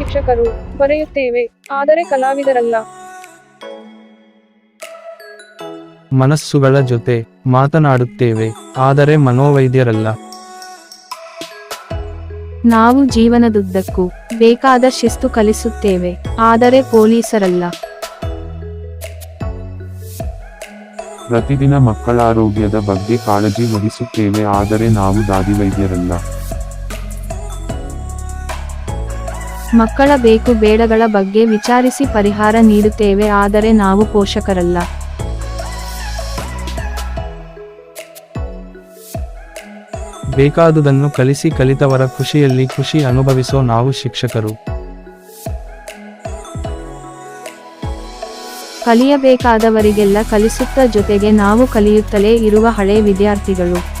ಶಿಕ್ಷಕರು ಬರೆಯುತ್ತೇವೆ ಆದರೆ ಕಲಾವಿದರಲ್ಲ. ಮನಸ್ಸುಗಳ ಜೊತೆ ಮಾತನಾಡುತ್ತೇವೆ ಆದರೆ ಮನೋವೈದ್ಯರಲ್ಲ. ನಾವು ಜೀವನದುದ್ದಕ್ಕೂ ಬೇಕಾದ ಶಿಸ್ತು ಕಲಿಸುತ್ತೇವೆ ಆದರೆ ಪೊಲೀಸರಲ್ಲ. ಪ್ರತಿದಿನ ಮಕ್ಕಳ ಆರೋಗ್ಯದ ಬಗ್ಗೆ ಕಾಳಜಿ ವಹಿಸುತ್ತೇವೆ ಆದರೆ ನಾವು ದಾದಿವೈದ್ಯರಲ್ಲ. ಮಕ್ಕಳ ಬೇಕು ಬೇಡಗಳ ಬಗ್ಗೆ ವಿಚಾರಿಸಿ ಪರಿಹಾರ ನೀಡುತ್ತೇವೆ ಆದರೆ ನಾವು ಪೋಷಕರಲ್ಲ. ಬೇಕಾದುದನ್ನು ಕಲಿಸಿ ಕಲಿತವರ ಖುಷಿಯಲ್ಲಿ ಖುಷಿ ಅನುಭವಿಸೋ ನಾವು ಶಿಕ್ಷಕರು. ಕಲಿಯಬೇಕಾದವರಿಗೆಲ್ಲ ಕಲಿಸುತ್ತ ಜೊತೆಗೆ ನಾವು ಕಲಿಯುತ್ತಲೇ ಇರುವ ಹಳೆ ವಿದ್ಯಾರ್ಥಿಗಳು.